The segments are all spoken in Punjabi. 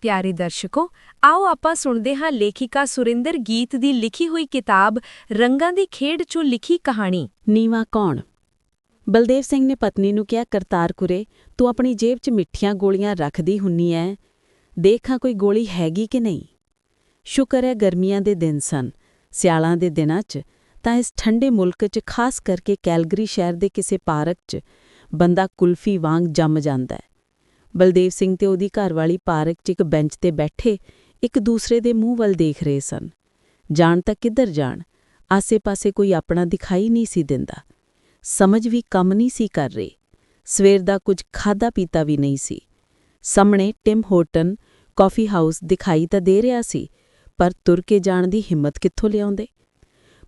ਪਿਆਰੇ ਦਰਸ਼ਕੋ, ਆਓ ਆਪਾਂ ਸੁਣਦੇ ਹਾਂ ਲੇਖਿਕਾ ਸੁਰਿੰਦਰ ਗੀਤ ਦੀ ਲਿਖੀ ਹੋਈ ਕਿਤਾਬ ਰੰਗਾਂ ਦੀ ਖੇਡ 'ਚੋਂ ਲਿਖੀ ਕਹਾਣੀ। ਨੀਵਾ ਕੌਣ? ਬਲਦੇਵ ਸਿੰਘ ਨੇ ਪਤਨੀ ਨੂੰ ਕਿਹਾ ਕਰਤਾਰਕੁਰੇ ਤੂੰ ਆਪਣੀ ਜੇਬ 'ਚ ਮਿੱਠੀਆਂ ਗੋਲੀਆਂ ਰੱਖਦੀ ਹੁੰਨੀ ਐ। ਦੇਖਾਂ ਕੋਈ ਗੋਲੀ ਹੈਗੀ ਕਿ ਨਹੀਂ? ਸ਼ੁਕਰ ਹੈ ਗਰਮੀਆਂ ਦੇ ਦਿਨ ਸਨ, ਸਿਆਲਾਂ ਦੇ ਦਿਨਾਂ 'ਚ। ਤਾਂ ਇਸ ਠੰਡੇ ਮੁਲਕ 'ਚ ਖਾਸ ਕਰਕੇ ਕੈਲਗਰੀ ਸ਼ਹਿਰ ਦੇ ਕਿਸੇ ਪਾਰਕ 'ਚ ਬੰਦਾ ਕੁਲਫੀ ਵਾਂਗ ਜੰਮ ਜਾਂਦਾ ਹੈ ਬਲਦੇਵ ਸਿੰਘ ਤੇ ਉਹਦੀ ਘਰਵਾਲੀ ਪਾਰਕ 'ਚ ਇੱਕ ਬੈਂਚ ਤੇ ਬੈਠੇ ਇੱਕ ਦੂਸਰੇ ਦੇ ਮੂੰਹ ਵੱਲ ਦੇਖ ਰਹੇ ਸਨ। ਜਾਣ ਤਾਂ ਕਿੱਧਰ ਜਾਣ, ਆਸੇ-ਪਾਸੇ ਕੋਈ ਆਪਣਾ ਦਿਖਾਈ ਨਹੀਂ ਸੀ ਦਿੰਦਾ। ਸਮਝ ਵੀ ਕੰਮ ਨਹੀਂ ਸੀ ਕਰ ਰਹੀ। ਸਵੇਰ ਦਾ ਕੁਝ ਖਾਦਾ ਪੀਤਾ ਵੀ ਨਹੀਂ ਸੀ। ਸਾਹਮਣੇ ਟਿਮ ਹੋਟਨ ਕਾਫੀ ਹਾਊਸ ਦਿਖਾਈ ਤਾਂ ਦੇ ਰਿਹਾ ਸੀ, ਪਰ ਤੁਰ ਕੇ ਜਾਣ ਦੀ ਹਿੰਮਤ ਕਿੱਥੋਂ ਲਿਆਉਂਦੇ?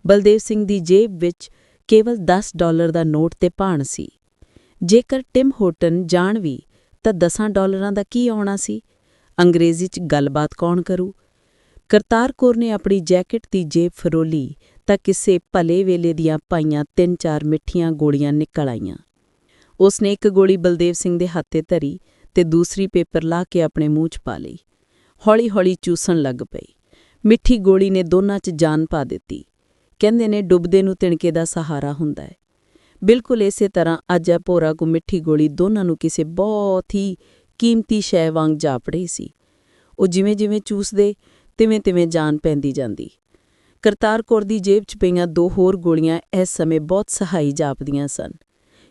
ਬਲਦੇਵ ਸਿੰਘ ਦੀ ਜੇਬ ਵਿੱਚ ਕੇਵਲ 10 ਡਾਲਰ ਦਾ ਨੋਟ ਤੇ ਭਾਣ ਸੀ। ਜੇਕਰ ਟਿਮ ਹੋਟਨ ਜਾਣ ਵੀ ਤਾਂ 10 ਡਾਲਰਾਂ ਦਾ ਕੀ ਆਉਣਾ ਸੀ? ਅੰਗਰੇਜ਼ੀ 'ਚ ਗੱਲਬਾਤ ਕੌਣ ਕਰੂ? ਕਰਤਾਰ ਕੌਰ ਨੇ ਆਪਣੀ ਜੈਕਟ ਦੀ ਜੇਬ ਫਰੋਲੀ ਤਾਂ ਕਿਸੇ ਭਲੇ ਵੇਲੇ ਦੀਆਂ ਪਾਈਆਂ ਤਿੰਨ ਚਾਰ ਮਿੱਠੀਆਂ ਗੋਲੀਆਂ ਨਿਕਲ ਆਈਆਂ। ਉਸਨੇ ਇੱਕ ਗੋਲੀ ਬਲਦੇਵ ਸਿੰਘ ਦੇ ਹੱਥ ਤੇ ਧਰੀ ਤੇ ਦੂਸਰੀ ਪੇਪਰ ਲਾ ਕੇ ਆਪਣੇ ਮੂੰਹ 'ਚ ਪਾ ਲਈ। ਹੌਲੀ-ਹੌਲੀ ਚੂਸਣ ਲੱਗ ਪਈ। ਮਿੱਠੀ ਗੋਲੀ ਨੇ ਦੋਨਾਂ 'ਚ ਜਾਨ ਪਾ ਦਿੱਤੀ। ਕਹਿੰਦੇ ਨੇ, ਡੁੱਬਦੇ ਨੂੰ ਤਿਣਕੇ ਦਾ ਸਹਾਰਾ ਹੁੰਦਾ ਹੈ। ਬਿਲਕੁਲ ਇਸੇ ਤਰ੍ਹਾਂ ਅੱਜ ਇਹ ਭੋਰਾ ਕੋ ਮਿੱਠੀ ਗੋਲੀ ਦੋਨਾਂ ਨੂੰ ਕਿਸੇ ਬਹੁਤ ਹੀ ਕੀਮਤੀ ਸ਼ੈ ਵਾਂਗ ਜਾਪੜੀ ਸੀ। ਉਹ ਜਿਵੇਂ-ਜਿਵੇਂ ਚੂਸਦੇ ਤਿਵੇਂ-ਤਿਵੇਂ ਜਾਨ ਪੈਂਦੀ ਜਾਂਦੀ। ਕਰਤਾਰ ਕੌਰ ਦੀ ਜੇਬ 'ਚ ਪਈਆਂ ਦੋ ਹੋਰ ਗੋਲੀਆਂ ਇਸ ਸਮੇਂ ਬਹੁਤ ਸਹਾਈ ਜਾਪਦੀਆਂ ਸਨ।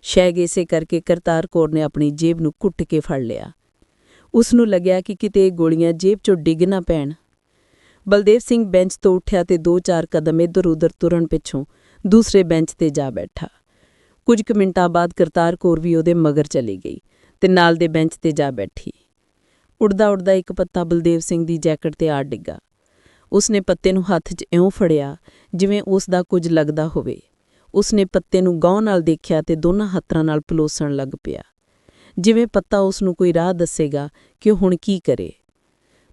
ਸ਼ੈਗ ਇਸੇ ਕਰਕੇ ਕਰਤਾਰ ਕੌਰ ਨੇ ਆਪਣੀ ਜੇਬ ਨੂੰ ਕੁੱਟ ਕੇ ਫੜ ਲਿਆ। ਉਸ ਨੂੰ ਲੱਗਿਆ ਕਿ ਕਿਤੇ ਇਹ ਗੋਲੀਆਂ ਜੇਬ 'ਚੋਂ ਡਿੱਗ ਨਾ ਪੈਣ। ਬਲਦੇਵ ਸਿੰਘ ਬੈਂਚ ਤੋਂ ਉੱਠਿਆ ਤੇ ਦੋ ਚਾਰ ਕਦਮ ਇੱਧਰ-ਉੱਧਰ ਤੁਰਨ ਪਿੱਛੋਂ ਦੂਸਰੇ ਬੈਂਚ ਤੇ ਜਾ ਬੈਠਾ। ਕੁਝ ਕੁ ਮਿੰਟਾਂ ਬਾਅਦ ਕਰਤਾਰ ਕੌਰ ਵੀ ਉਹਦੇ ਮਗਰ ਚਲੀ ਗਈ ਤੇ ਨਾਲ ਦੇ ਬੈਂਚ ਤੇ ਜਾ ਬੈਠੀ। ਉੜਦਾ ਉੜਦਾ ਇੱਕ ਪੱਤਾ ਬਲਦੇਵ ਸਿੰਘ ਦੀ ਜੈਕਟ ਤੇ ਆ ਡਿੱਗਾ। ਉਸਨੇ ਪੱਤੇ ਨੂੰ ਹੱਥ 'ਚ ਇਉਂ ਫੜਿਆ ਜਿਵੇਂ ਉਸ ਦਾ ਕੁਝ ਲੱਗਦਾ ਹੋਵੇ। ਉਸਨੇ ਪੱਤੇ ਨੂੰ ਗੌਰ ਨਾਲ ਦੇਖਿਆ ਤੇ ਦੋਨਾਂ ਹੱਥਾਂ ਨਾਲ ਪਲੋਸਣ ਲੱਗ ਪਿਆ। ਜਿਵੇਂ ਪੱਤਾ ਉਸ ਨੂੰ ਕੋਈ ਰਾਹ ਦੱਸੇਗਾ ਕਿ ਉਹ ਹੁਣ ਕੀ ਕਰੇ।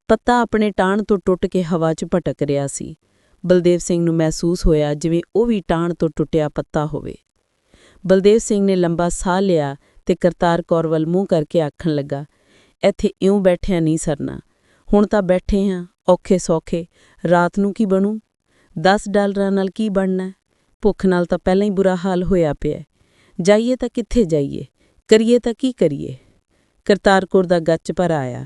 ਪੱਤਾ ਆਪਣੇ ਟਾਣ ਤੋਂ ਟੁੱਟ ਕੇ ਹਵਾ 'ਚ ਭਟਕ ਰਿਹਾ ਸੀ। ਬਲਦੇਵ ਸਿੰਘ ਨੂੰ ਮਹਿਸੂਸ ਹੋਇਆ ਜਿਵੇਂ ਉਹ ਵੀ ਟਾਣ ਤੋਂ ਟੁੱਟਿਆ ਪੱਤਾ ਹੋਵੇ। ਬਲਦੇਵ ਸਿੰਘ ਨੇ ਲੰਬਾ ਸਾਹ ਲਿਆ ਤੇ ਕਰਤਾਰ ਕੌਰ ਵੱਲ ਮੂੰਹ ਕਰਕੇ ਆਖਣ ਲੱਗਾ, ਇੱਥੇ ਇਉਂ ਬੈਠਿਆ ਨਹੀਂ ਸਰਨਾ। ਹੁਣ ਤਾਂ ਬੈਠੇ ਹਾਂ ਔਖੇ ਸੌਖੇ। ਰਾਤ ਨੂੰ ਕੀ ਬਣੂ? 10 ਡਾਲਰਾਂ ਨਾਲ ਕੀ ਬਣਨਾ? ਭੁੱਖ ਨਾਲ ਤਾਂ ਪਹਿਲਾਂ ਹੀ ਬੁਰਾ ਹਾਲ ਹੋਇਆ ਪਿਆ। ਜਾਈਏ ਤਾਂ ਕਿੱਥੇ ਜਾਈਏ? ਕਰੀਏ ਤਾਂ ਕੀ ਕਰੀਏ? ਕਰਤਾਰਕੌਰ ਦਾ ਗੱਚ ਭਰ ਆਇਆ।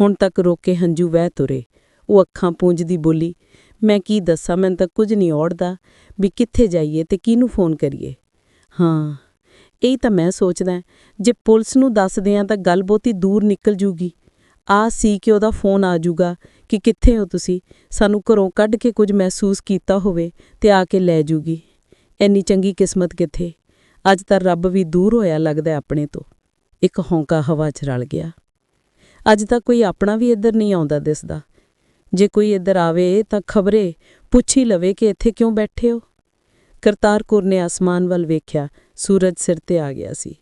ਹੁਣ ਤੱਕ ਰੋਕੇ ਹੰਝੂ ਵਹਿ ਤੁਰੇ। ਉਹ ਅੱਖਾਂ ਪੂੰਝਦੀ ਬੋਲੀ, ਮੈਂ ਕੀ ਦੱਸਾਂ? ਮੈਨੂੰ ਤਾਂ ਕੁਝ ਨਹੀਂ ਔੜਦਾ। ਵੀ ਕਿੱਥੇ ਜਾਈਏ ਤੇ ਕਿਹਨੂੰ ਫੋਨ ਕਰੀਏ? ਹਾਂ, ਇਹ ਤਾਂ ਮੈਂ ਸੋਚਦਾ ਜੇ ਪੁਲਿਸ ਨੂੰ ਦੱਸਦੇ ਆ ਤਾਂ ਗੱਲ ਬਹੁਤੀ ਦੂਰ ਨਿਕਲ ਜੂਗੀ। ਆ ਸੀ ਕਿ ਉਹਦਾ ਫੋਨ ਆ ਜੂਗਾ ਕਿ ਕਿੱਥੇ ਹੋ ਤੁਸੀਂ? ਸਾਨੂੰ ਘਰੋਂ ਕੱਢ ਕੇ ਕੁਝ ਮਹਿਸੂਸ ਕੀਤਾ ਹੋਵੇ ਤੇ ਆ ਕੇ ਲੈ ਜੂਗੀ। ਐਨੀ ਚੰਗੀ ਕਿਸਮਤ ਕਿੱਥੇ? ਅੱਜ ਤਾਂ ਰੱਬ ਵੀ ਦੂਰ ਹੋਇਆ ਲੱਗਦਾ ਆਪਣੇ ਤੋਂ। ਇੱਕ ਹੌਂਕਾ ਹਵਾ 'ਚ ਰਲ ਗਿਆ। ਅੱਜ ਤਾਂ ਕੋਈ ਆਪਣਾ ਵੀ ਇੱਧਰ ਨਹੀਂ ਆਉਂਦਾ ਦਿਸਦਾ। ਜੇ ਕੋਈ ਇੱਧਰ ਆਵੇ ਤਾਂ ਖਬਰੇ ਪੁੱਛ ਹੀ ਲਵੇ ਕਿ ਇੱਥੇ ਕਿਉਂ ਬੈਠੇ ਹੋ? ਕਰਤਾਰ ਕੌਰ ਨੇ ਆਸਮਾਨ ਵੱਲ ਵੇਖਿਆ, ਸੂਰਜ ਸਿਰ ਤੇ ਆ ਗਿਆ ਸੀ।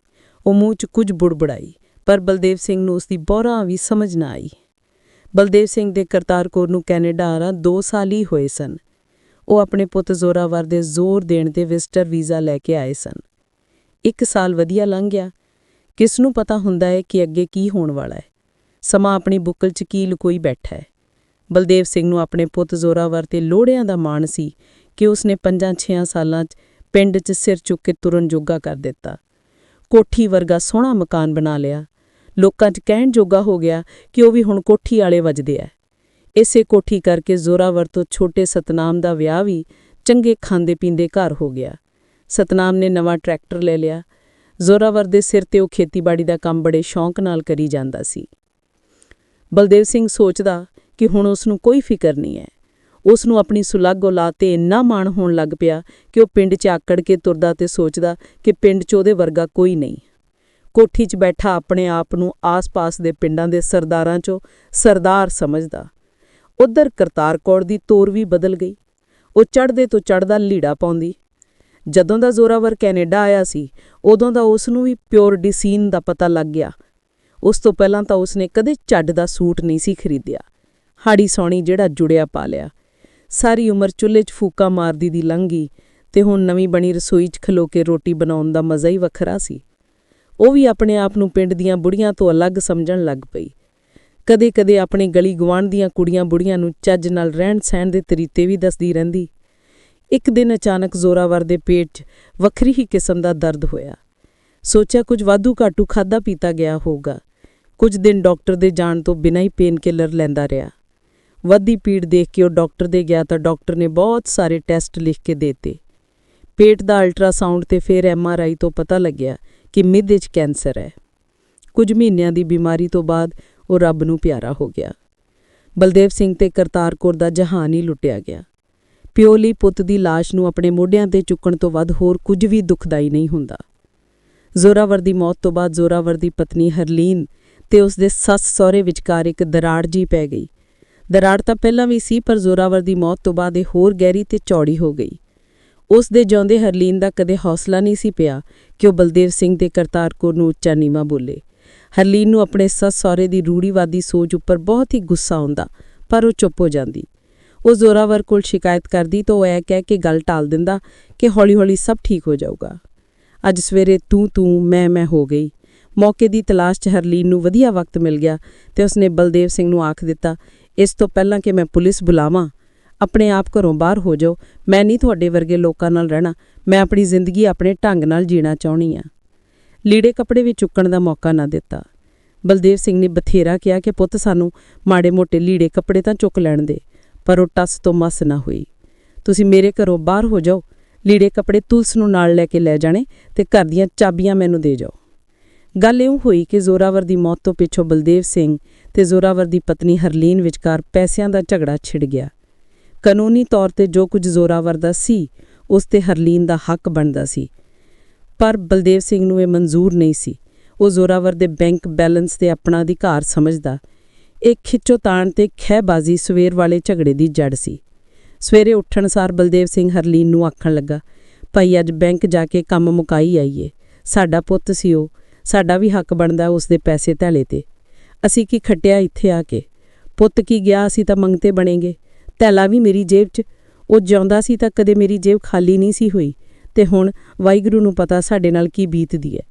ਉਹ ਮੂੰਹ 'ਚ ਕੁਝ ਬੁੜਬੜਾਈ, ਪਰ ਬਲਦੇਵ ਸਿੰਘ ਨੂੰ ਉਸ ਦੀ ਬੋਰਾ ਵੀ ਸਮਝ ਨਾ ਆਈ। ਬਲਦੇਵ ਸਿੰਘ ਦੇ ਕਰਤਾਰ ਕੌਰ ਨੂੰ ਕੈਨੇਡਾ ਆਰਾ 2 ਸਾਲ ਹੀ ਹੋਏ ਸਨ। ਉਹ ਆਪਣੇ ਪੁੱਤ ਜ਼ੋਰਾਵਰ ਦੇ ਜ਼ੋਰ ਦੇਣ ਤੇ ਵਿਜ਼ਟਰ ਵੀਜ਼ਾ ਲੈ ਕੇ ਆਏ ਸਨ। ਇੱਕ ਸਾਲ ਵਧੀਆ ਲੰਘ ਗਿਆ। ਕਿਸ ਨੂੰ ਪਤਾ ਹੁੰਦਾ ਹੈ ਕਿ ਅੱਗੇ ਕੀ ਹੋਣ ਵਾਲਾ ਹੈ। ਸਮਾਂ ਆਪਣੀ ਬੁੱਕਲ 'ਚ ਕੀ ਲੁਕੋਈ ਬੈਠਾ ਹੈ। ਬਲਦੇਵ ਸਿੰਘ ਨੂੰ ਆਪਣੇ ਪੁੱਤ ਜ਼ੋਰਾਵਰ ਤੇ ਲੋੜਿਆਂ ਦਾ ਮਾਣ ਸੀ ਕਿ ਉਸਨੇ 5-6 ਸਾਲਾਂ 'ਚ ਪਿੰਡ 'ਚ ਸਿਰ ਚੁੱਕ ਕੇ ਤੁਰਨ ਜੋਗਾ ਕਰ ਦਿੱਤਾ। ਕੋਠੀ ਵਰਗਾ ਸੋਹਣਾ ਮਕਾਨ ਬਣਾ ਲਿਆ। ਲੋਕਾਂ 'ਚ ਕਹਿਣ ਜੋਗਾ ਹੋ ਗਿਆ ਕਿ ਉਹ ਵੀ ਹੁਣ ਕੋਠੀ ਵਾਲੇ ਵੱਜਦੇ ਐ। ਇਸੇ ਕੋਠੀ ਕਰਕੇ ਜ਼ੋਰਾਵਰ ਤੋਂ ਛੋਟੇ ਸਤਨਾਮ ਦਾ ਵਿਆਹ ਵੀ ਚੰਗੇ ਖਾਂਦੇ ਪੀਂਦੇ ਘਰ ਹੋ ਗਿਆ। ਸਤਨਾਮ ਨੇ ਨਵਾਂ ਟਰੈਕਟਰ ਲੈ ਲਿਆ। ਜ਼ੋਰਾਵਰ ਦੇ ਸਿਰ ਤੇ ਉਹ ਖੇਤੀਬਾੜੀ ਦਾ ਕੰਮ ਬੜੇ ਸ਼ੌਂਕ ਨਾਲ ਕਰੀ ਜਾਂਦਾ ਸੀ। ਬਲਦੇਵ ਸਿੰਘ ਸੋਚਦਾ ਕਿ ਹੁਣ ਉਸ ਨੂੰ ਕੋਈ ਫਿਕਰ ਨਹੀਂ ਹੈ ਉਸ ਨੂੰ ਆਪਣੀ ਸੁਲੱਗ ਔਲਾਦ ਤੇ ਇੰਨਾ ਮਾਣ ਹੋਣ ਲੱਗ ਪਿਆ ਕਿ ਉਹ ਪਿੰਡ 'ਚ ਆਕੜ ਕੇ ਤੁਰਦਾ ਤੇ ਸੋਚਦਾ ਕਿ ਪਿੰਡ 'ਚ ਉਹਦੇ ਵਰਗਾ ਕੋਈ ਨਹੀਂ। ਕੋਠੀ 'ਚ ਬੈਠਾ ਆਪਣੇ ਆਪ ਨੂੰ ਆਸ-ਪਾਸ ਦੇ ਪਿੰਡਾਂ ਦੇ ਸਰਦਾਰਾਂ 'ਚੋਂ ਸਰਦਾਰ ਸਮਝਦਾ। ਉਧਰ ਕਰਤਾਰ ਕੌਰ ਦੀ ਤੋਰ ਵੀ ਬਦਲ ਗਈ। ਉਹ ਚੜ੍ਹਦੇ ਤੋਂ ਚੜ੍ਹਦਾ ਲੀੜਾ ਪਾਉਂਦੀ। ਜਦੋਂ ਦਾ ਜ਼ੋਰਾਵਰ ਕੈਨੇਡਾ ਆਇਆ ਸੀ, ਉਦੋਂ ਦਾ ਉਸ ਨੂੰ ਵੀ ਪਿਓਰ ਡਿਸੀਨ ਦਾ ਪਤਾ ਲੱਗ ਗਿਆ। ਉਸ ਤੋਂ ਪਹਿਲਾਂ ਤਾਂ ਉਸਨੇ ਕਦੇ ਚੱਡ ਦਾ ਸੂਟ ਨਹੀਂ ਸੀ ਖਰੀਦਿਆ। ਹਾੜੀ ਸੌਣੀ ਜਿਹੜਾ ਜੁੜਿਆ ਪਾ ਲਿਆ। ਸਾਰੀ ਉਮਰ ਚੁੱਲ੍ਹੇ 'ਚ ਫੂਕਾ ਮਾਰਦੀ ਦੀ ਲੰਘੀ ਤੇ ਹੁਣ ਨਵੀਂ ਬਣੀ ਰਸੋਈ 'ਚ ਖਲੋ ਕੇ ਰੋਟੀ ਬਣਾਉਣ ਦਾ ਮਜ਼ਾ ਹੀ ਵੱਖਰਾ ਸੀ। ਉਹ ਵੀ ਆਪਣੇ ਆਪ ਨੂੰ ਪਿੰਡ ਦੀਆਂ ਬੁੜੀਆਂ ਤੋਂ ਅਲੱਗ ਸਮਝਣ ਲੱਗ ਪਈ। ਕਦੇ-ਕਦੇ ਆਪਣੇ ਗਲੀ ਗੁਆਂਢ ਦੀਆਂ ਕੁੜੀਆਂ ਬੁੜੀਆਂ ਨੂੰ ਚੱਜ ਨਾਲ ਰਹਿਣ ਸਹਿਣ ਦੇ ਤਰੀਤੇ ਵੀ ਦੱਸਦੀ ਰਹਿੰਦੀ। ਇੱਕ ਦਿਨ ਅਚਾਨਕ ਜ਼ੋਰਾਵਰ ਦੇ ਪੇਟ 'ਚ ਵੱਖਰੀ ਹੀ ਕਿਸਮ ਦਾ ਦਰਦ ਹੋਇਆ। ਸੋਚਿਆ ਕੁਝ ਵਾਧੂ ਘਾਟੂ ਖਾਦਾ ਪੀਤਾ ਗਿਆ ਹੋਊਗਾ। ਕੁਝ ਦਿਨ ਡਾਕਟਰ ਦੇ ਜਾਣ ਤੋਂ ਬਿਨਾਂ ਹੀ ਪੇਨ ਕਿਲਰ ਲੈਂਦਾ ਰਿਹਾ। ਵੱਧਦੀ ਪੀੜ ਦੇਖ ਕੇ ਉਹ ਡਾਕਟਰ ਦੇ ਗਿਆ ਤਾਂ ਡਾਕਟਰ ਨੇ ਬਹੁਤ ਸਾਰੇ ਟੈਸਟ ਲਿਖ ਕੇ ਦੇਤੇ। ਪੇਟ ਦਾ ਅਲਟਰਾਸਾਊਂਡ ਤੇ ਫਿਰ ਐਮਆਰਆਈ ਤੋਂ ਪਤਾ ਲੱਗਿਆ ਕਿ ਮਿੱਦੇ 'ਚ ਕੈਂਸਰ ਹੈ। ਕੁਝ ਮਹੀਨਿਆਂ ਦੀ ਬਿਮਾਰੀ ਤੋਂ ਬਾਅਦ ਉਹ ਰੱਬ ਨੂੰ ਪਿਆਰਾ ਹੋ ਗਿਆ। ਬਲਦੇਵ ਸਿੰਘ ਤੇ ਕਰਤਾਰ ਕੌਰ ਦਾ ਜਹਾਨ ਹੀ ਲੁੱਟਿਆ ਗਿਆ। ਪਿਓ ਲਈ ਪੁੱਤ ਦੀ ਲਾਸ਼ ਨੂੰ ਆਪਣੇ ਮੋਢਿਆਂ ਤੇ ਚੁੱਕਣ ਤੋਂ ਵੱਧ ਹੋਰ ਕੁਝ ਵੀ ਦੁਖਦਾਈ ਨਹੀਂ ਹੁੰਦਾ। ਜ਼ੋਰਾਵਰ ਦੀ ਮੌਤ ਤੋਂ ਬਾਅਦ ਜ਼ੋਰਾਵਰ ਦੀ ਪਤਨੀ ਹਰਲੀਨ ਤੇ ਉਸ ਦੇ ਸੱਸ ਸਹੁਰੇ ਵਿਚਕਾਰ ਇੱਕ ਦਰਾੜ ਜੀ ਪੈ ਗਈ। ਦਰਾੜ ਤਾਂ ਪਹਿਲਾਂ ਵੀ ਸੀ, ਪਰ ਜ਼ੋਰਾਵਰ ਦੀ ਮੌਤ ਤੋਂ ਬਾਅਦ ਇਹ ਹੋਰ ਗਹਿਰੀ ਤੇ ਚੌੜੀ ਹੋ ਗਈ। ਉਸ ਦੇ ਜਿਉਂਦੇ ਹਰਲੀਨ ਦਾ ਕਦੇ ਹੌਸਲਾ ਨਹੀਂ ਸੀ ਪਿਆ ਕਿ ਉਹ ਬਲਦੇਵ ਸਿੰਘ ਦੇ ਕਰਤਾਰਪੁਰ ਨੂੰ ਉੱਚਾ ਨੀਵਾਂ ਬੋਲੇ। ਹਰਲੀਨ ਨੂੰ ਆਪਣੇ ਸੱਸ ਸਹੁਰੇ ਦੀ ਰੂੜੀਵਾਦੀ ਸੋਚ ਉੱਪਰ ਬਹੁਤ ਹੀ ਗੁੱਸਾ ਆਉਂਦਾ, ਪਰ ਉਹ ਚੁੱਪ ਹੋ ਜਾਂਦੀ। ਉਹ ਜ਼ੋਰਾਵਰ ਕੋਲ ਸ਼ਿਕਾਇਤ ਕਰਦੀ ਤਾਂ ਉਹ ਇਹ ਕਹਿ ਕੇ ਗੱਲ ਟਾਲ ਦਿੰਦਾ ਕਿ ਹੌਲੀ-ਹੌਲੀ ਸਭ ਠੀਕ ਹੋ ਜਾਊਗਾ। ਅੱਜ ਸਵੇਰੇ ਤੂੰ ਤੂੰ, ਮੈਂ ਮੈਂ ਹੋ ਗਈ। ਮੌਕੇ ਦੀ ਤਲਾਸ਼ 'ਚ ਹਰਲੀਨ ਨੂੰ ਵਧੀਆ ਵਕਤ ਮਿਲ ਗਿਆ ਤੇ ਉਸਨੇ ਬਲਦੇਵ ਸਿੰਘ ਨੂੰ ਆਖ ਦਿੱਤਾ ਇਸ ਤੋਂ ਪਹਿਲਾਂ ਕਿ ਮੈਂ ਪੁਲਿਸ ਬੁਲਾਵਾਂ, ਆਪਣੇ ਆਪ ਘਰੋਂ ਬਾਹਰ ਹੋ ਜਾਓ, ਮੈਂ ਨਹੀਂ ਤੁਹਾਡੇ ਵਰਗੇ ਲੋਕਾਂ ਨਾਲ ਰਹਿਣਾ, ਮੈਂ ਆਪਣੀ ਜ਼ਿੰਦਗੀ ਆਪਣੇ ਢੰਗ ਨਾਲ ਜੀਣਾ ਚਾਹੁੰਦੀ ਆ ਲੀੜੇ ਕੱਪੜੇ ਵੀ ਚੁੱਕਣ ਦਾ ਮੌਕਾ ਨਾ ਦਿੱਤਾ। ਬਲਦੇਵ ਸਿੰਘ ਨੇ ਬਥੇਰਾ ਕਿਹਾ ਕਿ ਪੁੱਤ ਸਾਨੂੰ ਮਾੜੇ-ਮੋਟੇ ਲੀੜੇ ਕੱਪੜੇ ਤਾਂ ਚੁੱਕ ਲੈਣ ਦੇ, ਪਰ ਉਹ ਟੱਸ ਤੋਂ ਮਸ ਨਾ ਹੋਈ। ਤੁਸੀਂ ਮੇਰੇ ਘਰੋਂ ਬਾਹਰ ਹੋ ਜਾਓ, ਲੀੜੇ ਕੱਪੜੇ ਤੁਲਸ ਨੂੰ ਨਾਲ ਲੈ ਕੇ ਲੈ ਜਾਣੇ ਤੇ ਘਰ ਦੀਆਂ ਚਾਬੀਆਂ ਮੈਨੂੰ ਦੇ ਜਾਓ। ਗੱਲ ਇਉਂ ਹੋਈ ਕਿ ਜ਼ੋਰਾਵਰ ਦੀ ਮੌਤ ਤੋਂ ਪਿੱਛੋਂ ਬਲਦੇਵ ਸਿੰਘ ਤੇ ਜ਼ੋਰਾਵਰ ਦੀ ਪਤਨੀ ਹਰਲੀਨ ਵਿਚਕਾਰ ਪੈਸਿਆਂ ਦਾ ਝਗੜਾ ਛਿੜ ਗਿਆ। ਕਾਨੂੰਨੀ ਤੌਰ ਤੇ ਜੋ ਕੁਝ ਜ਼ੋਰਾਵਰ ਦਾ ਸੀ, ਉਸ ਤੇ ਹਰਲੀਨ ਦਾ ਹੱਕ ਬਣਦਾ ਸੀ। ਪਰ ਬਲਦੇਵ ਸਿੰਘ ਨੂੰ ਇਹ ਮਨਜ਼ੂਰ ਨਹੀਂ ਸੀ। ਉਹ ਜ਼ੋਰਾਵਰ ਦੇ ਬੈਂਕ ਬੈਲੈਂਸ ਤੇ ਆਪਣਾ ਅਧਿਕਾਰ ਸਮਝਦਾ। ਇਹ ਖਿੱਚੋ ਤਾਣ ਤੇ ਖਹਿਬਾਜ਼ੀ ਸਵੇਰ ਵਾਲੇ ਝਗੜੇ ਦੀ ਜੜ ਸੀ। ਸਵੇਰੇ ਉੱਠਣ ਸਾਰ ਬਲਦੇਵ ਸਿੰਘ ਹਰਲੀਨ ਨੂੰ ਆਖਣ ਲੱਗਾ, ਭਾਈ, ਅੱਜ ਬੈਂਕ ਜਾ ਕੇ ਕੰਮ ਮੁਕਾਈ ਆਈਏ। ਸਾਡਾ ਪੁੱਤ ਸੀ ਉਹ ਸਾਡਾ ਵੀ ਹੱਕ ਬਣਦਾ ਉਸ ਦੇ ਪੈਸੇ ਧੈਲੇ ਤੇ। ਅਸੀਂ ਕੀ ਖੱਟਿਆ ਇੱਥੇ ਆ ਕੇ? ਪੁੱਤ ਕੀ ਗਿਆ ਅਸੀਂ ਤਾਂ ਮੰਗਤੇ ਬਣेंगे ਧੈਲਾ ਵੀ ਮੇਰੀ ਜੇਬ 'ਚ। ਉਹ ਜਿਉਂਦਾ ਸੀ ਤਾਂ ਕਦੇ ਮੇਰੀ ਜੇਬ ਖਾਲੀ ਨਹੀਂ ਸੀ ਹੋਈ। ਤੇ ਹੁਣ ਵਾਹਿਗੁਰੂ ਨੂੰ ਪਤਾ ਸਾਡੇ ਨਾਲ ਕੀ ਬੀਤਦੀ ਹੈ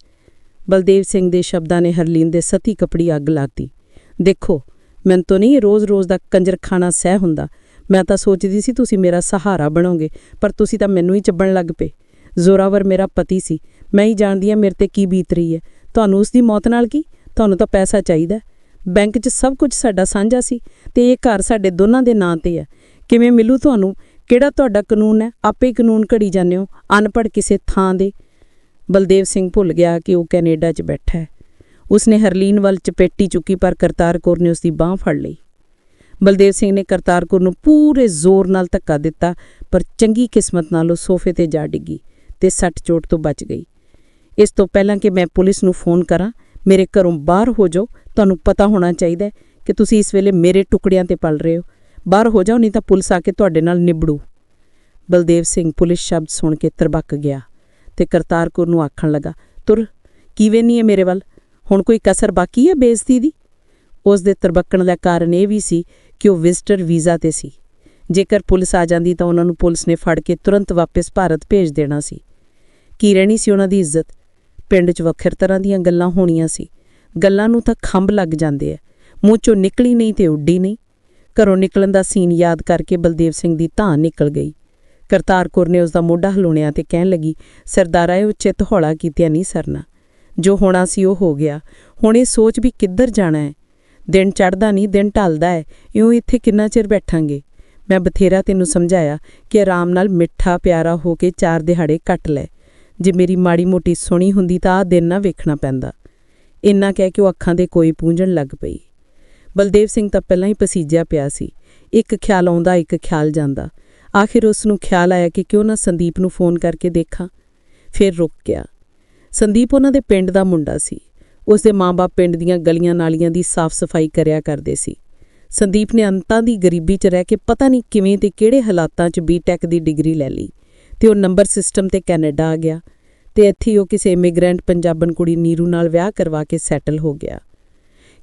ਬਲਦੇਵ ਸਿੰਘ ਦੇ ਸ਼ਬਦਾਂ ਨੇ ਹਰਲੀਨ ਦੇ ਸਤੀ ਕਪੜੀ ਅੱਗ ਲਾਤੀ। ਦੇਖੋ, ਮੈਨੂੰ ਤਾਂ ਨਹੀਂ ਰੋਜ਼-ਰੋਜ਼ ਦਾ ਕੰਜਰ ਖਾਣਾ ਸਹਿ ਹੁੰਦਾ। ਮੈਂ ਤਾਂ ਸੋਚਦੀ ਸੀ ਤੁਸੀਂ ਮੇਰਾ ਸਹਾਰਾ ਬਣੋਗੇ, ਪਰ ਤੁਸੀਂ ਤਾਂ ਮੈਨੂੰ ਹੀ ਚੱਬਣ ਲੱਗ ਪਏ। ਜ਼ੋਰਾਵਰ ਮੇਰਾ ਪਤੀ ਸੀ। ਮੈਂ ਹੀ ਜਾਣਦੀ ਹਾਂ ਮੇਰੇ ਤੇ ਕੀ ਬੀਤ ਰਹੀ ਹੈ ਤੁਹਾਨੂੰ ਉਸ ਦੀ ਮੌਤ ਨਾਲ ਕੀ? ਤੁਹਾਨੂੰ ਤਾਂ ਪੈਸਾ ਚਾਹੀਦਾ ਬੈਂਕ 'ਚ ਸਭ ਕੁਝ ਸਾਡਾ ਸਾਂਝਾ ਸੀ ਤੇ ਇਹ ਘਰ ਸਾਡੇ ਦੋਨਾਂ ਦੇ ਨਾਂ ਤੇ ਆ ਕਿਵੇਂ ਮਿਲੂ ਤੁਹਾਨੂੰ? ਕਿਹੜਾ ਤੁਹਾਡਾ ਕਾਨੂੰਨ ਹੈ? ਆਪੇ ਕਾਨੂੰਨ ਘੜੀ ਜਾਂਦੇ ਹੋ। ਅਨਪੜ੍ਹ ਕਿਸੇ ਥਾਂ ਦੇ। ਬਲਦੇਵ ਸਿੰਘ ਭੁੱਲ ਗਿਆ ਕਿ ਉਹ ਕੈਨੇਡਾ 'ਚ ਬੈਠਾ ਹੈ। ਉਸਨੇ ਹਰਲੀਨ ਵੱਲ ਚਪੇਟੀ ਚੁੱਕੀ ਪਰ ਕਰਤਾਰ ਕੌਰ ਨੇ ਉਸਦੀ ਬਾਹ ਫੜ ਲਈ। ਬਲਦੇਵ ਸਿੰਘ ਨੇ ਕਰਤਾਰ ਕੌਰ ਨੂੰ ਪੂਰੇ ਜ਼ੋਰ ਨਾਲ ਧੱਕਾ ਦਿੱਤਾ ਪਰ ਚੰਗੀ ਕਿਸਮਤ ਨਾਲ ਉਹ ਸੋਫੇ ਤੇ ਜਾ ਡਿੱਗੀ ਤੇ ਸੱਟ ਚੋਟ ਤੋਂ ਬਚ ਗਈ। ਇਸ ਤੋਂ ਪਹਿਲਾਂ ਕਿ ਮੈਂ ਪੁਲਿਸ ਨੂੰ ਫੋਨ ਕਰਾਂ, ਮੇਰੇ ਘਰੋਂ ਬਾਹਰ ਹੋ ਜਾਓ, ਤੁਹਾਨੂੰ ਪਤਾ ਹੋਣਾ ਚਾਹੀਦਾ ਕਿ ਤੁਸੀਂ ਇਸ ਵੇਲੇ ਮੇਰੇ ਟੁਕੜਿਆਂ ਤੇ ਪਲ ਰਹੇ ਹੋ। ਬਾਹਰ ਹੋ ਜਾਓ, ਨਹੀਂ ਤਾਂ ਪੁਲਿਸ ਆ ਕੇ ਤੁਹਾਡੇ ਨਾਲ ਨਿਬੜੂ। ਬਲਦੇਵ ਸਿੰਘ ਪੁਲਿਸ ਸ਼ਬਦ ਸੁਣ ਕੇ ਤਰਬੱਕ ਗਿਆ ਤੇ ਕਰਤਾਰਪੁਰ ਨੂੰ ਆਖਣ ਲੱਗਾ, ਤੁਰ, ਕਿਵੇਂ ਨਹੀਂ ਹੈ ਮੇਰੇ ਵੱਲ? ਹੁਣ ਕੋਈ ਕਸਰ ਬਾਕੀ ਹੈ ਬੇਇੱਜ਼ਤੀ ਦੀ? ਉਸ ਦੇ ਤਰਬੱਕਣ ਦਾ ਕਾਰਨ ਇਹ ਵੀ ਸੀ ਕਿ ਉਹ ਵਿਜ਼ਟਰ ਵੀਜ਼ਾ ਤੇ ਸੀ। ਜੇਕਰ ਪੁਲਿਸ ਆ ਜਾਂਦੀ ਤਾਂ ਉਹਨਾਂ ਨੂੰ ਪੁਲਿਸ ਨੇ ਫੜ ਕੇ ਤੁਰੰਤ ਵਾਪਸ ਭਾਰਤ ਭੇਜ ਦੇਣਾ ਸੀ। ਕੀ ਰਹਿਣੀ ਸੀ ਉਹਨਾਂ ਦੀ ਇੱਜ਼ਤ? ਪਿੰਡ 'ਚ ਵੱਖਰ ਤਰ੍ਹਾਂ ਦੀਆਂ ਗੱਲਾਂ ਹੋਣੀਆਂ ਸੀ। ਗੱਲਾਂ ਨੂੰ ਤਾਂ ਖੰਭ ਲੱਗ ਜਾਂਦੇ ਐ ਮੂੰਹ 'ਚੋਂ ਨਿਕਲੀ ਨਹੀਂ ਤੇ ਉੱਡੀ ਨਹੀਂ। ਘਰੋਂ ਨਿਕਲਣ ਦਾ ਸੀਨ ਯਾਦ ਕਰਕੇ ਬਲਦੇਵ ਸਿੰਘ ਦੀ ਧਾਂ ਨਿਕਲ ਗਈ। ਕਰਤਾਰ ਕੌਰ ਨੇ ਉਸ ਦਾ ਮੋਢਾ ਹਲੂਣਿਆ ਤੇ ਕਹਿਣ ਲੱਗੀ, ਸਰਦਾਰਾ, ਇਹ ਚਿੱਤ ਹੌਲਾ ਕੀਤਿਆ ਨਹੀਂ ਸਰਨਾ। ਜੋ ਹੋਣਾ ਸੀ ਉਹ ਹੋ ਗਿਆ। ਹੁਣ ਇਹ ਸੋਚ ਵੀ ਕਿੱਧਰ ਜਾਣਾ ਹੈ? ਦਿਨ ਚੜ੍ਹਦਾ ਨਹੀਂ, ਦਿਨ ਢਲਦਾ ਹੈ। ਇਉਂ ਇੱਥੇ ਕਿੰਨਾ ਚਿਰ ਬੈਠਾਂਗੇ? ਮੈਂ ਬਥੇਰਾ ਤੈਨੂੰ ਸਮਝਾਇਆ ਕਿ ਆਰਾਮ ਨਾਲ ਮਿੱਠਾ, ਪਿਆਰਾ ਹੋ ਕੇ ਚਾਰ ਦਿਹਾੜੇ ਕੱਟ ਲੈ। ਜੇ ਮੇਰੀ ਮਾੜੀ ਮੋਟੀ ਸੁਣੀ ਹੁੰਦੀ ਤਾਂ ਆ ਦਿਨ ਨਾ ਵੇਖਣਾ ਪੈਂਦਾ। ਇੰਨਾ ਕਹਿ ਕੇ ਉਹ ਅੱਖਾਂ ਦੇ ਕੋਈ ਪੂੰਝਣ ਲੱਗ ਪਈ। ਬਲਦੇਵ ਸਿੰਘ ਤਾਂ ਪਹਿਲਾਂ ਹੀ ਪਸੀਜਿਆ ਪਿਆ ਸੀ। ਇੱਕ ਖਿਆਲ ਆਉਂਦਾ, ਇੱਕ ਖਿਆਲ ਜਾਂਦਾ। ਆਖਿਰ ਉਸ ਨੂੰ ਖਿਆਲ ਆਇਆ ਕਿ ਕਿਉਂ ਨਾ ਸੰਦੀਪ ਨੂੰ ਫੋਨ ਕਰਕੇ ਦੇਖਾਂ। ਫਿਰ ਰੁਕ ਗਿਆ। ਸੰਦੀਪ ਉਹਨਾਂ ਦੇ ਪਿੰਡ ਦਾ ਮੁੰਡਾ ਸੀ। ਉਸ ਦੇ ਮਾਂ-ਬਾਪ ਪਿੰਡ ਦੀਆਂ ਗਲੀਆਂ ਨਾਲੀਆਂ ਦੀ ਸਾਫ਼-ਸਫਾਈ ਕਰਿਆ ਕਰਦੇ ਸੀ। ਸੰਦੀਪ ਨੇ ਅੰਤਾਂ ਦੀ ਗਰੀਬੀ 'ਚ ਰਹਿ ਕੇ ਪਤਾ ਨਹੀਂ ਕਿਵੇਂ ਤੇ ਕਿਹੜੇ ਹਾਲਾਤਾਂ 'ਚ ਬੀਟੈਕ ਦੀ ਡਿਗਰੀ ਲੈ ਲਈ। ਤੇ ਉਹ ਨੰਬਰ ਸਿਸਟਮ ਤੇ ਕੈਨੇਡਾ ਆ ਗਿਆ ਤੇ ਇੱਥੇ ਹੀ ਉਹ ਕਿਸੇ ਇਮੀਗ੍ਰੈਂਟ ਪੰਜਾਬਣ ਕੁੜੀ ਨੀਰੂ ਨਾਲ ਵਿਆਹ ਕਰਵਾ ਕੇ ਸੈਟਲ ਹੋ ਗਿਆ।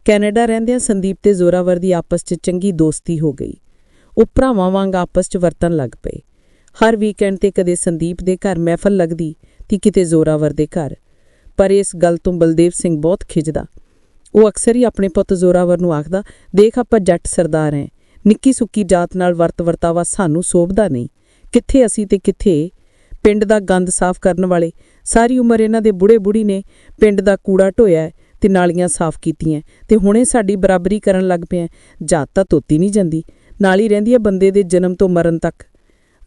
ਕੈਨੇਡਾ ਰਹਿੰਦਿਆਂ ਸੰਦੀਪ ਤੇ ਜ਼ੋਰਾਵਰ ਦੀ ਆਪਸ 'ਚ ਚੰਗੀ ਦੋਸਤੀ ਹੋ ਗਈ। ਉਹ ਭਰਾਵਾਂ ਵਾਂਗ ਆਪਸ 'ਚ ਵਰਤਣ ਲੱਗ ਪਏ। ਹਰ ਵੀਕਐਂਡ ਤੇ ਕਦੇ ਸੰਦੀਪ ਦੇ ਘਰ ਮਹਿਫਲ ਲੱਗਦੀ ਤੇ ਕਿਤੇ ਜ਼ੋਰਾਵਰ ਦੇ ਘਰ। ਪਰ ਇਸ ਗੱਲ ਤੋਂ ਬਲਦੇਵ ਸਿੰਘ ਬਹੁਤ ਖਿਜਦਾ ਉਹ ਅਕਸਰ ਹੀ ਆਪਣੇ ਪੁੱਤ ਜ਼ੋਰਾਵਰ ਨੂੰ ਆਖਦਾ, ਦੇਖ ਆਪਾਂ ਜੱਟ ਸਰਦਾਰ ਐ ਨਿੱਕੀ ਸੁੱਕੀ ਜਾਤ ਨਾਲ ਵਰਤ ਵਰਤਾਵਾ ਸਾਨੂੰ ਸੋਭਦਾ ਨਹੀਂ। ਕਿੱਥੇ ਅਸੀਂ ਤੇ ਕਿੱਥੇ ਪਿੰਡ ਦਾ ਗੰਦ ਸਾਫ਼ ਕਰਨ ਵਾਲੇ? ਸਾਰੀ ਉਮਰ ਇਹਨਾਂ ਦੇ ਬੁੜੇ ਬੁੜੀ ਨੇ ਪਿੰਡ ਦਾ ਕੂੜਾ ਢੋਇਆ ਹੈ ਤੇ ਨਾਲੀਆਂ ਸਾਫ਼ ਕੀਤੀਆਂ ਤੇ ਹੁਣੇ ਸਾਡੀ ਬਰਾਬਰੀ ਕਰਨ ਲੱਗ ਪਿਆ ਜਾਤ ਤਾਂ ਤੋਤੀ ਨਹੀਂ ਜਾਂਦੀ। ਨਾਲ ਹੀ ਰਹਿੰਦੀ ਹੈ ਬੰਦੇ ਦੇ ਜਨਮ ਤੋਂ ਮਰਨ ਤੱਕ।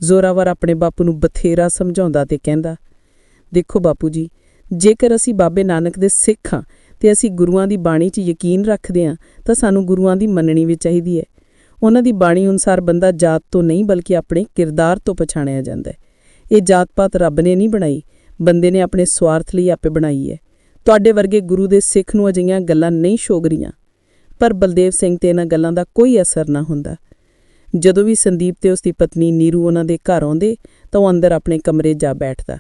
ਜ਼ੋਰਾਵਰ ਆਪਣੇ ਬਾਪੂ ਨੂੰ ਬਥੇਰਾ ਸਮਝਾਉਂਦਾ ਤੇ ਕਹਿੰਦਾ, ਦੇਖੋ ਬਾਪੂ ਜੀ, ਜੇਕਰ ਅਸੀਂ ਬਾਬੇ ਨਾਨਕ ਦੇ ਸਿੱਖ ਹਾਂ ਤੇ ਅਸੀਂ ਗੁਰੂਆਂ ਦੀ ਬਾਣੀ 'ਚ ਯਕੀਨ ਰੱਖਦੇ ਹਾਂ ਤਾਂ ਸਾਨੂੰ ਗੁਰੂਆਂ ਦੀ ਮੰਨਣੀ ਵੀ ਚਾਹੀਦੀ ਹੈ। ਉਹਨਾਂ ਦੀ ਬਾਣੀ ਅਨੁਸਾਰ ਬੰਦਾ ਜਾਤ ਤੋਂ ਨਹੀਂ ਬਲਕਿ ਆਪਣੇ ਕਿਰਦਾਰ ਤੋਂ ਪਛਾਣਿਆ ਜਾਂਦਾ ਹੈ। ਇਹ ਜਾਤ-ਪਾਤ ਰੱਬ ਨੇ ਨਹੀਂ ਬਣਾਈ, ਬੰਦੇ ਨੇ ਆਪਣੇ ਸਵਾਰਥ ਲਈ ਆਪੇ ਬਣਾਈ ਹੈ। ਤੁਹਾਡੇ ਵਰਗੇ ਗੁਰੂ ਦੇ ਸਿੱਖ ਨੂੰ ਅਜਿਹੀਆਂ ਗੱਲਾਂ ਨਹੀਂ ਸ਼ੋਗਰੀਆਂ ਪਰ ਬਲਦੇਵ ਸਿੰਘ ਤੇ ਇਹਨਾਂ ਗੱਲਾਂ ਦਾ ਕੋਈ ਅਸਰ ਨਾ ਹੁੰਦਾ। ਜਦੋਂ ਵੀ ਸੰਦੀਪ ਤੇ ਉਸ ਦੀ ਪਤਨੀ ਨੀਰੂ ਉਹਨਾਂ ਦੇ ਘਰ ਆਉਂਦੇ, ਤਾਂ ਉਹ ਅੰਦਰ ਆਪਣੇ ਕਮਰੇ ਜਾ ਬੈਠਦਾ।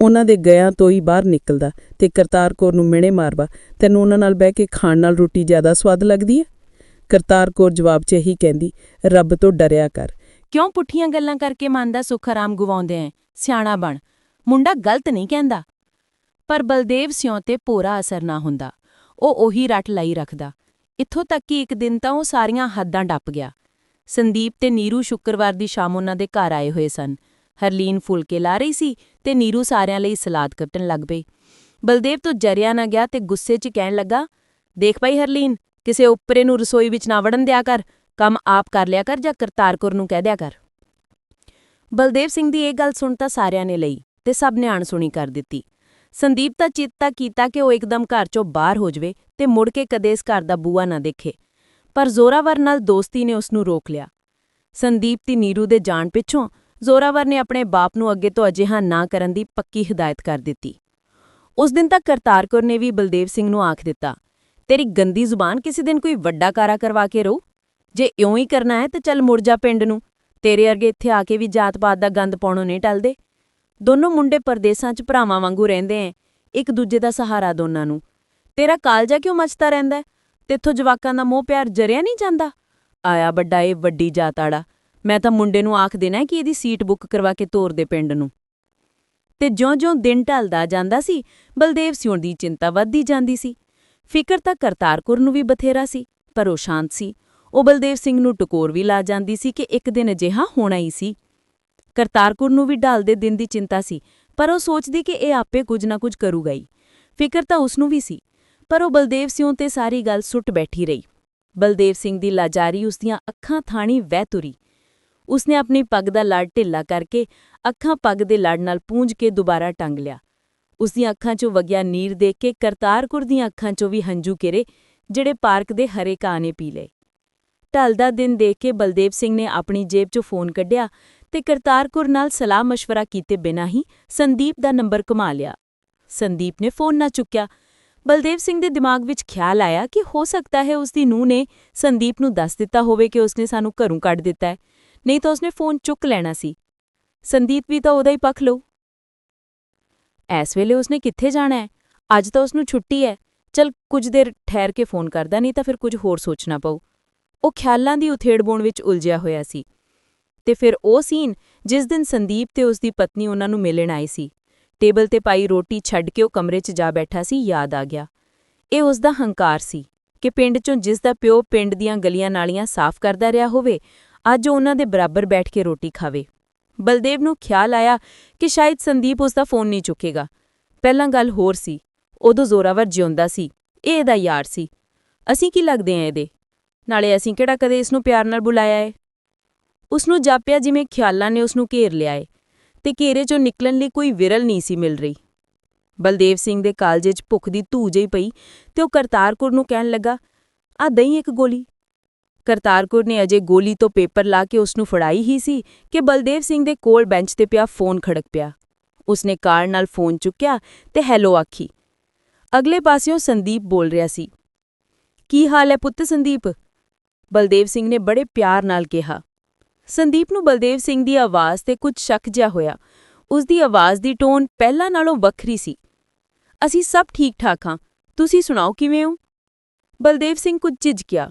ਉਹਨਾਂ ਦੇ ਗਿਆਂ ਤੋਂ ਹੀ ਬਾਹਰ ਨਿਕਲਦਾ ਤੇ ਕਰਤਾਰ ਕੌਰ ਨੂੰ ਮਿਹਣੇ ਮਾਰਵਾ ਤੈਨੂੰ ਉਹਨਾਂ ਨਾਲ ਬਹਿ ਕੇ ਖਾਣ ਨਾਲ ਰੋਟੀ ਜ਼ਿਆਦਾ ਸਵਾਦ ਲੱਗਦੀ ਹੈ? ਕਰਤਾਰ ਕੌਰ ਜਵਾਬ 'ਚ ਇਹੀ ਕਹਿੰਦੀ, ਰੱਬ ਤੋਂ ਡਰਿਆ ਕਰ। ਕਿਉਂ ਪੁੱਠੀਆਂ ਗੱਲਾਂ ਕਰਕੇ ਮਨ ਦਾ ਸੁੱਖ ਆਰਾਮ ਗਵਾਉਂਦੇ ਐ? ਸਿਆਣਾ ਬਣ। ਮੁੰਡਾ ਗਲਤ ਨਹੀਂ ਕਹਿੰਦਾ। ਪਰ ਬਲਦੇਵ ਸਿਉਂ ਤੇ ਪੂਰਾ ਅਸਰ ਨਾ ਹੁੰਦਾ। ਉਹ ਉਹੀ ਰੱਟ ਲਈ ਰੱਖਦਾ। ਇੱਥੋਂ ਤੱਕ ਕਿ ਇੱਕ ਦਿਨ ਤਾਂ ਉਹ ਸਾਰੀਆਂ ਹੱਦਾਂ ਡੱਪ ਗਿਆ। ਸੰਦੀਪ ਤੇ ਨੀਰੂ ਸ਼ੁੱਕਰਵਾਰ ਦੀ ਸ਼ਾਮ ਉਹਨਾਂ ਦੇ ਘਰ ਆਏ ਹੋਏ ਸਨ। ਹਰਲੀਨ ਫੁਲਕੇ ਲਾ ਰਹੀ ਸੀ ਤੇ ਨੀਰੂ ਸਾਰਿਆਂ ਲਈ ਸਲਾਦ ਕੱਟਣ ਲੱਗ ਪਈ। ਬਲਦੇਵ ਤੋਂ ਜਰਿਆ ਨਾ ਗਿਆ ਤੇ ਗੁੱਸੇ 'ਚ ਕਹਿਣ ਲੱਗਾ, ਦੇਖ ਭਾਈ ਹਰਲੀਨ ਕਿਸੇ ਉੱਪਰੇ ਨੂੰ ਰਸੋਈ ਵਿੱਚ ਨਾ ਵੜਨ ਦਿਆ ਕਰ, ਕੰਮ ਆਪ ਕਰ ਲਿਆ ਕਰ ਜਾਂ ਕਰਤਾਰਪੁਰ ਨੂੰ ਕਹਿ ਦਿਆ ਕਰ। ਬਲਦੇਵ ਸਿੰਘ ਦੀ ਇਹ ਗੱਲ ਸੁਣ ਤਾਂ ਸਾਰਿਆਂ ਨੇ ਲਈ ਤੇ ਸਭ ਨੇ ਅਣਸੁਣੀ ਕਰ ਦਿੱਤੀ। ਸੰਦੀਪ ਤਾਂ ਚਿੱਤਾ ਕੀਤਾ ਕਿ ਉਹ ਇੱਕਦਮ ਘਰ ਚੋਂ ਬਾਹਰ ਹੋ ਜਵੇ ਤੇ ਮੁੜ ਕੇ ਕਦੇ ਇਸ ਘਰ ਦਾ ਬੂਆ ਨਾ ਦੇਖੇ, ਪਰ ਜ਼ੋਰਾਵਰ ਨਾਲ ਦੋਸਤੀ ਨੇ ਉਸ ਨੂੰ ਰੋਕ ਲਿਆ। ਸੰਦੀਪ ਦੀ ਨੀਰੂ ਦੇ ਜਾਣ ਪਿੱਛੋਂ ਜ਼ੋਰਾਵਰ ਨੇ ਆਪਣੇ ਬਾਪ ਨੂੰ ਅੱਗੇ ਤੋਂ ਅਜਿਹਾ ਨਾ ਕਰਨ ਦੀ ਪੱਕੀ ਹਦਾਇਤ ਕਰ ਦਿੱਤੀ। ਉਸ ਦਿਨ ਤੱਕ ਕਰਤਾਰਕੌਰ ਨੇ ਵੀ ਬਲਦੇਵ ਸਿੰਘ ਨੂੰ ਆਖ ਦਿੱਤਾ ਤੇਰੀ ਗੰਦੀ ਜ਼ੁਬਾਨ ਕਿਸੇ ਦਿਨ ਕੋਈ ਵੱਡਾ ਕਾਰਾ ਕਰਵਾ ਕੇ ਰਹੂ ਜੇ ਇਉਂ ਹੀ ਕਰਨਾ ਹੈ ਤਾਂ ਚੱਲ ਮੁੜ ਜਾ ਪਿੰਡ ਨੂੰ। ਤੇਰੇ ਅਰਗੇ ਇੱਥੇ ਆ ਕੇ ਵੀ ਜਾਤ-ਪਾਤ ਦਾ ਗੰਦ ਪਾਉਣੋਂ ਨਹੀਂ ਟਲਦੇ। ਦੋਨੋਂ ਮੁੰਡੇ ਪਰਦੇਸਾਂ 'ਚ ਭਰਾਵਾਂ ਵਾਂਗੂ ਰਹਿੰਦੇ ਐ, ਇੱਕ ਦੂਜੇ ਦਾ ਸਹਾਰਾ ਦੋਨਾਂ ਨੂੰ। ਤੇਰਾ ਕਾਲਜਾ ਕਿਉਂ ਮਚਦਾ ਰਹਿੰਦਾ ਹੈ? ਤੇਥੋਂ ਜਵਾਕਾਂ ਦਾ ਮੋਹ ਪਿਆਰ ਜਰਿਆ ਨਹੀਂ ਜਾਂਦਾ? ਆਇਆ ਵੱਡਾ ਇਹ ਵੱਡੀ ਜਾਤ ਆੜਾ, ਮੈਂ ਤਾਂ ਮੁੰਡੇ ਨੂੰ ਆਖ ਦੇਣਾ ਕਿ ਇਹਦੀ ਸੀਟ ਬੁੱਕ ਕਰਵਾ ਕੇ ਤੋਰ ਦੇ ਪਿੰਡ ਨੂੰ। ਤੇ ਜਿਉਂ-ਜਿਉਂ ਦਿਨ ਢਲਦਾ ਜਾਂਦਾ ਸੀ, ਬਲਦੇਵ ਸਿਉਣ ਦੀ ਚਿੰਤਾ ਵੱਧਦੀ ਜਾਂਦੀ ਸੀ। ਫਿਕਰ ਤਾਂ ਕਰਤਾਰਪੁਰ ਨੂੰ ਵੀ ਬਥੇਰਾ ਸੀ, ਪਰ ਉਹ ਸ਼ਾਂਤ ਸੀ। ਉਹ ਬਲਦੇਵ ਸਿੰਘ ਨੂੰ ਟਕੋਰ ਵੀ ਲਾ ਜਾਂਦੀ ਸੀ ਕਿ ਇੱਕ ਦਿਨ ਅਜਿਹਾ ਹੋਣਾ ਹੀ ਸੀ। ਕਰਤਾਰਪੁਰ ਨੂੰ ਵੀ ਢਲਦੇ ਦਿਨ ਦੀ ਚਿੰਤਾ ਸੀ, ਪਰ ਉਹ ਸੋਚਦੀ ਕਿ ਇਹ ਆਪੇ ਕੁਝ ਨਾ ਕੁਝ ਕਰੂਗਾ ਹੀ। ਫਿਕਰ ਤਾਂ ਉਸ ਨੂੰ ਵੀ ਸੀ, ਪਰ ਉਹ ਬਲਦੇਵ ਸਿੰਘ ਤੇ ਸਾਰੀ ਗੱਲ ਸੁੱਟ ਬੈਠੀ ਰਹੀ। ਬਲਦੇਵ ਸਿੰਘ ਦੀ ਲਾਜਾਰੀ ਉਸ ਦੀਆਂ ਅੱਖਾਂ ਥਾਣੀ ਵਹਿ ਤੁਰੀ। ਉਸਨੇ ਆਪਣੀ ਪੱਗ ਦਾ ਲੜ ਢਿੱਲਾ ਕਰਕੇ ਅੱਖਾਂ ਪੱਗ ਦੇ ਲੜ ਨਾਲ ਪੂੰਝ ਕੇ ਦੁਬਾਰਾ ਟੰਗ ਲਿਆ। ਉਸ ਦੀਆਂ ਅੱਖਾਂ 'ਚੋਂ ਵਗਿਆ ਨੀਰ ਦੇਖ ਕੇ ਕਰਤਾਰਪੁਰ ਦੀਆਂ ਅੱਖਾਂ 'ਚੋਂ ਵੀ ਹੰਝੂ ਕਿਰੇ ਜਿਹੜੇ ਪਾਰਕ ਦੇ ਹਰੇ ਘਾਹ ਨੇ ਪੀ ਲਏ। ਢਲਦਾ ਦਿਨ ਦੇਖ ਕੇ ਬਲਦੇਵ ਸਿੰਘ ਨੇ ਆਪਣੀ ਜੇਬ 'ਚੋਂ ਫੋਨ ਕੱਢਿਆ ਤੇ ਕਰਤਾਰਪੁਰ ਨਾਲ ਸਲਾਹ مشਵਰਾ ਕੀਤੇ ਬਿਨਾਂ ਹੀ ਸੰਦੀਪ ਦਾ ਨੰਬਰ ਕਮਾ ਲਿਆ। ਸੰਦੀਪ ਨੇ ਫੋਨ ਨਾ ਚੁੱਕਿਆ। ਬਲਦੇਵ ਸਿੰਘ ਦੇ ਦਿਮਾਗ ਵਿੱਚ ਖਿਆਲ ਆਇਆ ਕਿ ਹੋ ਸਕਦਾ ਹੈ ਉਸ ਦੀ ਨੂੰਹ ਨੇ ਸੰਦੀਪ ਨੂੰ ਦੱਸ ਦਿੱਤਾ ਹੋਵੇ ਕਿ ਉਸਨੇ ਸਾਨੂੰ ਘਰੋਂ ਕੱਢ ਦਿੱਤਾ ਹੈ। ਨਹੀਂ ਤਾਂ ਉਸਨੇ ਫੋਨ ਚੁੱਕ ਲੈਣਾ ਸੀ। ਸੰਦੀਪ ਵੀ ਤਾਂ ਉਹਦਾ ਹੀ ਪੱਖ ਲਓ ਇਸ ਵੇਲੇ ਉਸਨੇ ਕਿੱਥੇ ਜਾਣਾ ਹੈ? ਅੱਜ ਤਾਂ ਉਸਨੂੰ ਛੁੱਟੀ ਹੈ। ਚਲ ਕੁਝ ਦੇਰ ਠਹਿਰ ਕੇ ਫੋਨ ਕਰਦਾ, ਨਹੀਂ ਤਾਂ ਫਿਰ ਕੁਝ ਹੋਰ ਸੋਚਣਾ ਪਊ। ਉਹ ਖਿਆਲਾਂ ਦੀ ਉਥੇੜਬੋਣ ਵਿੱਚ ਉਲਝਿਆ ਹੋਇਆ ਸੀ। ਤੇ ਫਿਰ ਉਹ ਸੀਨ ਜਿਸ ਦਿਨ ਸੰਦੀਪ ਤੇ ਉਸ ਦੀ ਪਤਨੀ ਉਹਨਾਂ ਨੂੰ ਮਿਲਣ ਆਈ ਸੀ। ਟੇਬਲ ਤੇ ਪਾਈ ਰੋਟੀ ਛੱਡ ਕੇ ਉਹ ਕਮਰੇ 'ਚ ਜਾ ਬੈਠਾ ਸੀ, ਯਾਦ ਆ ਗਿਆ। ਇਹ ਉਸ ਦਾ ਹੰਕਾਰ ਸੀ ਕਿ ਪਿੰਡ 'ਚੋਂ ਜਿਸ ਦਾ ਪਿਓ ਪਿੰਡ ਦੀਆਂ ਗਲੀਆਂ ਨਾਲੀਆਂ ਸਾਫ਼ ਕਰਦਾ ਰਿਹਾ ਹੋਵੇ, ਅੱਜ ਉਹਨਾਂ ਦੇ ਬਰਾਬਰ ਬੈਠ ਕੇ ਰੋਟੀ ਖਾਵੇ। ਬਲਦੇਵ ਨੂੰ ਖਿਆਲ ਆਇਆ ਕਿ ਸ਼ਾਇਦ ਸੰਦੀਪ ਉਸ ਦਾ ਫੋਨ ਨਹੀਂ ਚੁੱਕੇਗਾ। ਪਹਿਲਾਂ ਗੱਲ ਹੋਰ ਸੀ। ਉਦੋਂ ਜ਼ੋਰਾਵਰ ਜਿਉਂਦਾ ਸੀ। ਇਹ ਇਹਦਾ ਯਾਰ ਸੀ। ਅਸੀਂ ਕੀ ਲੱਗਦੇ ਆਂ ਇਹਦੇ? ਨਾਲੇ ਅਸੀਂ ਕਿਹੜਾ ਕਦੇ ਇਸ ਨੂੰ ਪਿਆਰ ਨਾਲ ਬੁਲਾਇਆ ਏ? ਉਸ ਨੂੰ ਜਾਪਿਆ ਜਿਵੇਂ ਖਿਆਲਾਂ ਨੇ ਉਸ ਨੂੰ ਘੇਰ ਲਿਆ ਏ ਤੇ ਘੇਰੇ ਚੋਂ ਨਿਕਲਣ ਲਈ ਕੋਈ ਵਿਰਲ ਨਹੀਂ ਸੀ ਮਿਲ ਰਹੀ। ਬਲਦੇਵ ਸਿੰਘ ਦੇ ਕਾਲਜੇ 'ਚ ਭੁੱਖ ਦੀ ਧੂ ਜਿਹੀ ਪਈ ਤੇ ਉਹ ਕਰਤਾਰਪੁਰ ਨੂੰ ਕਹਿਣ ਲੱਗਾ, ਆ ਦਈ ਇੱਕ ਗੋਲੀ। ਕਰਤਾਰਪੁਰ ਨੇ ਅਜੇ ਗੋਲੀ ਤੋਂ ਪੇਪਰ ਲਾ ਕੇ ਉਸ ਨੂੰ ਫੜਾਈ ਹੀ ਸੀ ਕਿ ਬਲਦੇਵ ਸਿੰਘ ਦੇ ਕੋਲ ਬੈਂਚ ਤੇ ਪਿਆ ਫੋਨ ਖੜਕ ਪਿਆ। ਉਸਨੇ ਕਾਰ ਨਾਲ ਫੋਨ ਚੁੱਕਿਆ ਤੇ ਹੈਲੋ ਆਖੀ। ਅਗਲੇ ਪਾਸਿਓਂ ਸੰਦੀਪ ਬੋਲ ਰਿਹਾ ਸੀ। ਕੀ ਹਾਲ ਹੈ ਪੁੱਤ ਸੰਦੀਪ? ਬਲਦੇਵ ਸਿੰਘ ਨੇ ਬੜੇ ਪਿਆਰ ਨਾਲ ਕਿਹਾ। ਸੰਦੀਪ ਨੂੰ ਬਲਦੇਵ ਸਿੰਘ ਦੀ ਆਵਾਜ਼ ਤੇ ਕੁਝ ਸ਼ੱਕ ਜਿਹਾ ਹੋਇਆ। ਉਸ ਦੀ ਆਵਾਜ਼ ਦੀ ਟੋਨ ਪਹਿਲਾਂ ਨਾਲੋਂ ਵੱਖਰੀ ਸੀ। ਅਸੀਂ ਸਭ ਠੀਕ-ਠਾਕ ਹਾਂ। ਤੁਸੀਂ ਸੁਣਾਓ ਕਿਵੇਂ ਹੋ? ਬਲਦੇਵ ਸਿੰਘ ਕੁਝ ਝਿਜਕਿਆ।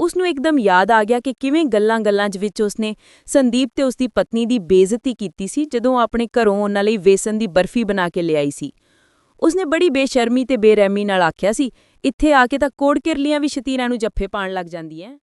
ਉਸ ਨੂੰ ਇੱਕਦਮ ਯਾਦ ਆ ਗਿਆ ਕਿ ਕਿਵੇਂ ਗੱਲਾਂ-ਗੱਲਾਂ 'ਚ ਵਿੱਚ ਉਸਨੇ ਸੰਦੀਪ ਤੇ ਉਸਦੀ ਪਤਨੀ ਦੀ ਬੇਇੱਜ਼ਤੀ ਕੀਤੀ ਸੀ, ਜਦੋਂ ਉਹ ਆਪਣੇ ਘਰੋਂ ਉਹਨਾਂ ਲਈ ਵੇਸਨ ਦੀ ਬਰਫੀ ਬਣਾ ਕੇ ਲਿਆਈ ਸੀ। ਉਸਨੇ ਬੜੀ ਬੇਸ਼ਰਮੀ ਤੇ ਬੇਰਹਿਮੀ ਨਾਲ ਆਖਿਆ ਸੀ, ਇੱਥੇ ਆ ਕੇ ਤਾਂ ਕੋੜ ਕਿਰਲੀਆਂ ਵੀ ਸ਼ਤੀਰਾਂ ਨੂੰ ਜੱਫੇ ਪਾਣ ਲੱਗ ਜਾਂਦੀਆਂ